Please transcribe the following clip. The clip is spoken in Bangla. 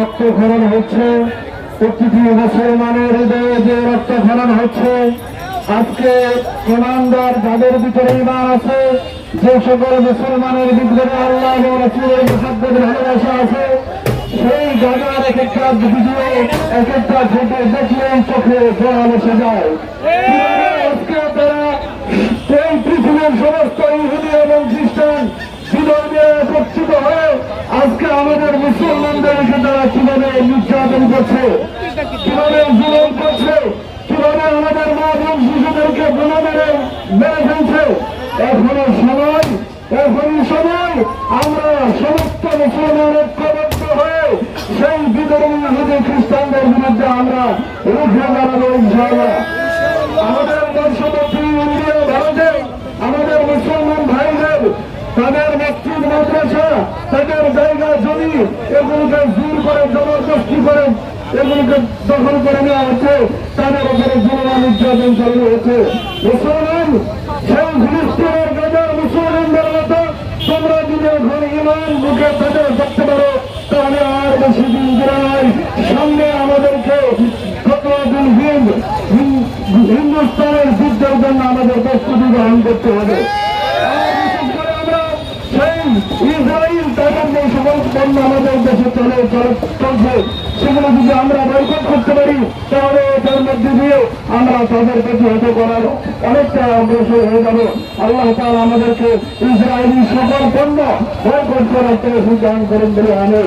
রক্তক্ষরণ হচ্ছে প্রতিটি মুসলমানের হৃদয়ে যে রক্তক্ষরণ হচ্ছে আজকে ইমানদার যাদের ভিতরে ইমান আছে, যে সকল মুসলমানের ভিতরে আল্লাহ ভালোবাসা আছে, সেই জায়গার এক একটা ভিডিও, এক একটা ফটো দেখলেই চোখে জল এসে যায়। আজকে তারা এই পৃথিবীর সমস্ত ইহুদি এবং খ্রিস্টান বিধর্মে একত্রিত হয়ে আজকে আমাদের মুসলমানদেরকে তারা কীভাবে নির্যাতন করছে, কীভাবে জুলন করছে, কীভাবে আমাদের মা বোন শিশুদেরকে বোনা মেরে মেরে ফেলছে, এখনও সময় এখনই সময়, আমরা সমস্ত মুসলমান ঐক্যবদ্ধ হয়ে সেই বিধর্মী ইহুদি খ্রিস্টানদের বিরুদ্ধে আমরা রুখে দাঁড়াবো, ইনশাআল্লাহ। আমাদের পার্শ্ববর্তী ইন্ডিয়া ভারতে আমাদের মুসলমান ভাইদের তাদের মসজিদ মাদ্রাসা এগুলোকে জোর করে জবরদস্তি করে, এগুলোকে দখল করে নেওয়া হচ্ছে। তাদের উপরে জুলুমা নির্যাতন চালু হচ্ছে। মুসলমান, সেই ফিলিস্তিনের গাজার মুসলমানদের মতো তোমরা যদি এখন ইমান মুখে তাদের দেখতে পারো, তাহলে আর বেশি দিন নয় সামনে আমাদেরকে হিন্দুস্তানের যুদ্ধের জন্য আমাদের প্রস্তুতি গ্রহণ করতে হবে আর বিশেষ করে আমরা সেই ইসরায়েল তাদের যে সকল পণ্য আমাদের দেশে চলে, চলে- চলছে। সেগুলো যদি আমরা বয়কট করতে পারি, তাহলে এটার মধ্যে দিয়ে আমরা তাদের প্রতিহত করার অনেকটা অগ্রসর হয়ে যাব। আল্লাহ তাআলা আমাদেরকে ইসরায়েলি সকল পণ্য বয়কট করার তৌফিক দান করেন বলে আমি।